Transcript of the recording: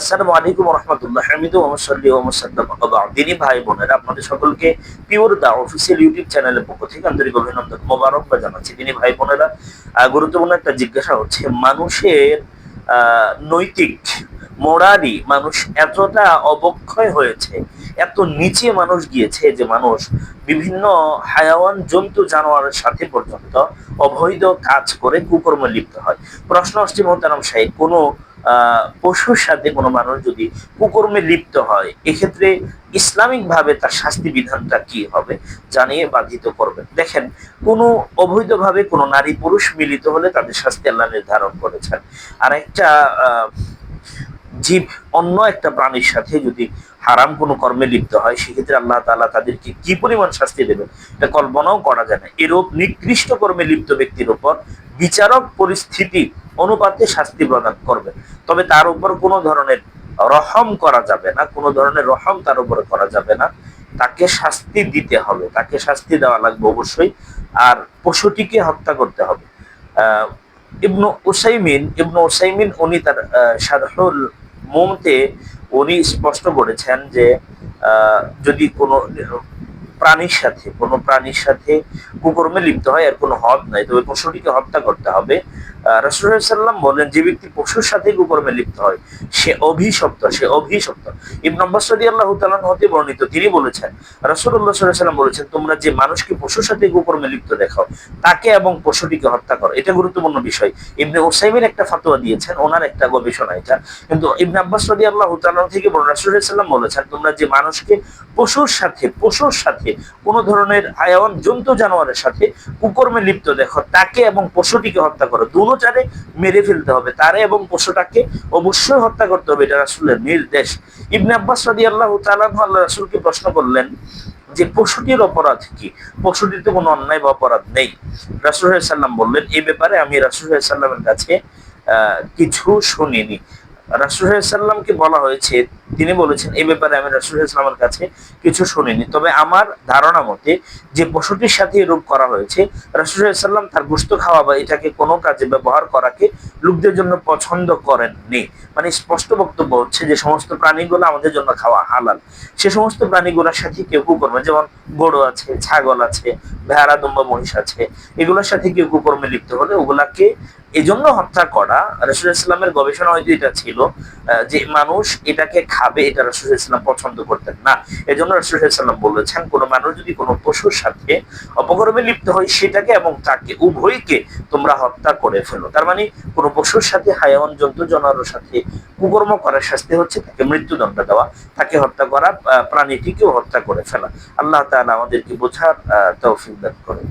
আসসালামু আলাইকুম রহমতুল্লাহ হামিদু মোহাম্মদ মোহাম্মদ দিনী ভাই বোনেরা, আপনাদের সকলকে পিওর দা অফিসিয়াল ইউটিউব চ্যানেলের পক্ষ থেকে আন্তরিক অভিনন্দন মোবারক বা জানাচ্ছি। দিনী ভাই বোনেরা গুরুত্বপূর্ণ একটা জিজ্ঞাসা হচ্ছে, মানুষের নৈতিক মোরালি মানুষ এতটা অবক্ষয় হয়েছে, এত নিচে মানুষ গিয়েছে যে মানুষ বিভিন্ন হায়াওয়ান জন্তু জানোয়ারের সাথে পর্যন্ত অবৈধ কাজ করে কুকর্মে লিপ্ত হয়। প্রশ্ন আসছে মোহতারাম সাহেব, কোনো পশুর সাথে কোনো মানুষ যদি কুকর্মে লিপ্ত হয়, এক্ষেত্রে ইসলামিক ভাবে তার শাস্তি বিধানটা কি হবে জানিয়ে বাধিত করবেন। দেখেন, কোনো অবৈধভাবে কোনো নারী পুরুষ মিলিত হলে তাদের শাস্তি আল্লাহ নির্ধারণ করেছেন। আর একটা জীব অন্য একটা প্রাণীর সাথে যদি হারাম কোনো কর্মে লিপ্ত হয়, সেক্ষেত্রে আল্লাহ তালা তাদেরকে কি পরিমাণ শাস্তি দেবেন? এটা কল্পনাও করা যায় না। এরূপ নিকৃষ্ট কর্মে লিপ্ত ব্যক্তির উপর বিচারক পরিস্থিতি অনুপাতে শাস্তি প্রদান করবে। তবে তার উপর কোনো ধরনের রহম করা যাবে না, কোনো ধরনের রহম তার উপরে করা যাবে না। তাকে শাস্তি দিতে হবে, তাকে শাস্তি দেওয়া লাগবে অবশ্যই। আর পশুটিকে হত্যা করতে হবে। ইবনু উসাইমিন ইবনু উসাইমিন উনি তার শারহুল মোমতে উনি স্পষ্ট করেছেন যে যদি কোনো প্রাণীর সাথে, কোনো প্রাণীর সাথে কুকর্মে লিপ্ত হয় আর কোনো হদ নাই। তবে পশুটিকে হত্যা করতে হবে। রসুল্লাহাম বলেন যে ব্যক্তি পশুর সাথে কুকর্মে লিপ্ত হয়, সে অভিশপ্ত সে অভিশপ্ত। ইবন তাআলা হতে বর্ণিত, তিনি বলেছেন সাল্লাম বলেছেন, তোমরা যে মানুষকে পশুর সাথে কুকর্মে লিপ্ত দেখাও, তাকে এবং পশুটিকে হত্যা করো। এটা গুরুত্বপূর্ণ বিষয়। ইবনে উসাইমিন একটা ফতোয়া দিয়েছেন, ওনার একটা গবেষণা এটা। কিন্তু ইবনে আব্বাস রাদিয়াল্লাহু তাআলা থেকে বলেন রাসূলুল্লাহ বলেছেন, তোমরা যে মানুষকে পশুর সাথে পশুর সাথে, কোন ধরনের আয়ন জন্তু জানোয়ারের সাথে কুকর্মে লিপ্ত দেখো, তাকে এবং পশুটিকে হত্যা করো। দুচারে মেরে ফেলতে হবে। তারে এবং পশুটাকে অবশ্যই হত্যা করতে হবে। এটা রাসুলের নির্দেশ। ইবনে আব্বাস রাদিয়াল্লাহু আল্লাহ আল্লাহ রাসুলকে প্রশ্ন করলেন যে, পশুটির অপরাধ কি? পশুটিতে কোনো অন্যায় বা অপরাধ নেই। রাসুল সাল্লাম বললেন, এই ব্যাপারে আমি রাসুল সাল্লামের কাছে কিছু শুনিনি। রাসূল সাল্লামকে বলা হয়েছে, তিনি বলেছেন এই ব্যাপারে আমি রাসূল সাল্লামের কাছে কিছু শুনিনি। তবে আমার ধারণা মতে যে পশুটির সাথে এরূপ করা হয়েছে, রাসূল সাল্লাম তার গোস্ত খাওয়া বা এটাকে কোনো কাজে ব্যবহার করাকে লোকদের জন্য পছন্দ করেননি। মানে স্পষ্ট বক্তব্য হচ্ছে যে সমস্ত প্রাণীগুলো আমাদের জন্য খাওয়া হালাল। সে সমস্ত প্রাণীগুলোর সাথে কেউ কুকর্মে যেমন গরু আছে, ছাগল আছে, ভেড়া, দুম্বা, মহিষ আছে, এগুলোর সাথে কেউ কুকর্মে লিপ্ত হলে ওগুলাকে এজন্য হত্যা করা রসুল ইসলামের গবেষণা হয়তো এটা ছিল যে মানুষ এটাকে খাবে, এটা রসুল ইসলাম পছন্দ করতেন না। এজন্য রসুল ইসলাম বলেছেন, কোনো মানুষ যদি কোনো পশুর সাথে অপকর্মে লিপ্ত হয়, সেটাকে এবং তাকে উভয়কে তোমরা হত্যা করে ফেলো। তার মানে কোনো পশুর সাথে হায়াওয়ান জন্তু জানোয়ারের সাথে কুকর্ম করার শাস্তি হচ্ছে তাকে মৃত্যুদণ্ড দেওয়া, তাকে হত্যা করা প্রাণীটিকেও হত্যা করে ফেলা। আল্লাহ তাআলা আমাদেরকে বোঝার তৌফিক দান করে